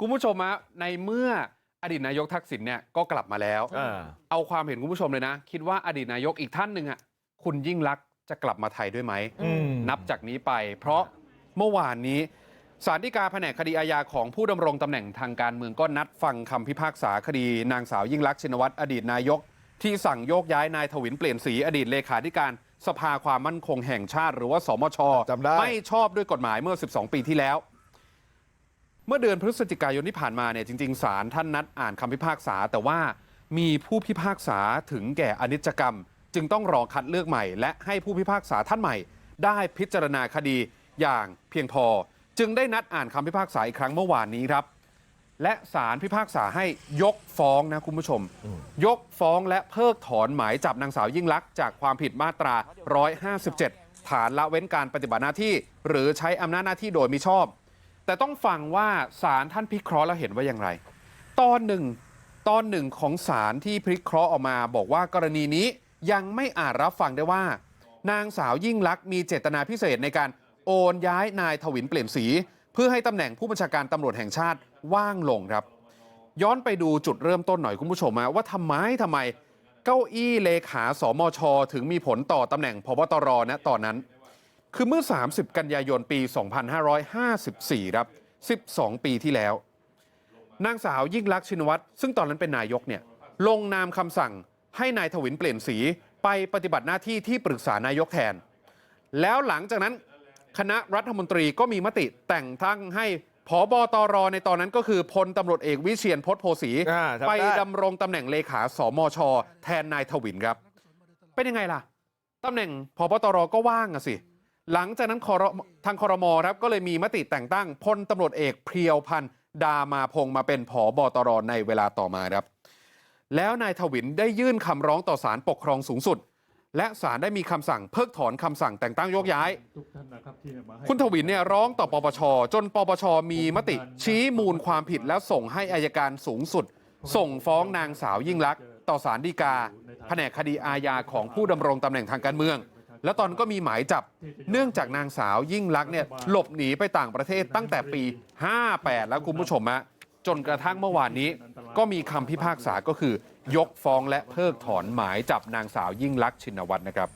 คุณผู้ชมฮะในเมื่ออดีตนายกทักษิณเนี่ยก็กลับมาแล้วอ่าเอาความเห็นคุณผู้ชมเลยนะคิดว่าอดีตนายกอีกท่านหนึ่งอะคุณยิ่งลักษณ์จะกลับมาไทยด้วยไหมอืมนับจากนี้ไป เพราะเมื่อวานนี้สารฎีกาแผนกคดีอาญาของผู้ดำรงตำแหน่งทางการเมืองก็นัดฟังคำพิพากษาคดี นางสาวยิ่งลักษณ์ชินวัตรอดีตนายก ที่สั่งโยกย้ายนายถวินเปลี่ยนสีอดีตเลขาธิการสภาความมั่นคงแห่งชาติ หรือว่าสมชจำได้ไม่ชอบด้วยกฎหมายเมื่อ 12 ปีที่แล้ว เมื่อเดือนพฤศจิกายนที่ผ่านมาเนี่ยจริงๆศาลท่านนัดอ่านคำพิพากษา แต่ว่ามีผู้พิพากษาถึงแก่อนิจกรรม จึงต้องรอคัดเลือกใหม่ และให้ผู้พิพากษาท่านใหม่ ได้พิจารณาคดีอย่างเพียงพอ จึงได้นัดอ่านคำพิพากษาอีกครั้งเมื่อวานนี้ครับ และศาลพิพากษาให้ยกฟ้องนะคุณผู้ชม ยกฟ้องและเพิกถอนหมายจับนางสาวยิ่งลักษณ์จากความผิดมาตรา 157 ฐานละเว้นการปฏิบัติหน้าที่ หรือใช้อำนาจหน้าที่โดยมิชอบ แต่ต้องฟังว่าศาลท่านพิเคราะห์แล้วเห็นว่าอย่างไร ตอนหนึ่งตอนหนึ่งของศาลที่พิเคราะห์ออกมาบอกว่ากรณีนี้ยังไม่อาจรับฟังได้ว่า นางสาวยิ่งลักษณ์มีเจตนาพิเศษในการโอนย้ายนายถวินเปลี่ยนสี เพื่อให้ตำแหน่งผู้บัญชาการตำรวจแห่งชาติว่างลงครับ ย้อนไปดูจุดเริ่มต้นหน่อยคุณผู้ชมฮะว่าทำไมทำไม เก้าอี้เลขาสมช ถึงมีผลต่อตำแหน่งพบตรนะตอนนั้น คือเมื่อ 30 กันยายนปี 2554 ครับ 12 ปีที่แล้ว นางสาวยิ่งลักษณ์ชินวัตรซึ่งตอนนั้นเป็นนายกเนี่ยลงนามคำสั่งให้นายถวินเปลี่ยนสีไปปฏิบัติหน้าที่ที่ปรึกษานายกแทน แล้วหลังจากนั้นคณะรัฐมนตรีก็มีมติแต่งตั้งให้ผอบตรในตอนนั้นก็คือพลตำรวจเอกวิเชียนพจน์โพสีอ่าจำได้ไปดำรงตำแหน่งเลขาสมช แทนนายถวินครับ เป็นยังไงล่ะตำแหน่งพบตรก็ว่างอะสิ หลังจากนั้นทางคอรมอครับก็เลยมีมติแต่งตั้งพลตำรวจเอกเพียวพันธ์ดามาพงศ์มาเป็นผอบตรในเวลาต่อมาครับแล้วนายทวินได้ยื่นคำร้องต่อศาลปกครองสูงสุด และศาลได้มีคำสั่งเพิกถอนคำสั่งแต่งตั้งโยกย้าย คุณทวินเนี่ยร้องต่อปปช จนปปชมีมติชี้มูลความผิดแล้วส่งให้อายการสูงสุด ส่งฟ้องนางสาวยิ่งลักษณ์ต่อศาลฎีกา แผนกคดีอาญาของผู้ดำรงตำแหน่งทางการเมือง แล้วตอนก็มีหมายจับเนื่องจากนางสาวยิ่งลักษณ์เนี่ยหลบหนีไปต่างประเทศตั้งแต่ปี 58 แล้วคุณผู้ชมฮะจนกระทั่งเมื่อวานนี้ ก็มีคำพิพากษาก็คือยกฟ้องและเพิกถอนหมายจับนางสาวยิ่งลักษณ์ชินวัตรนะครับ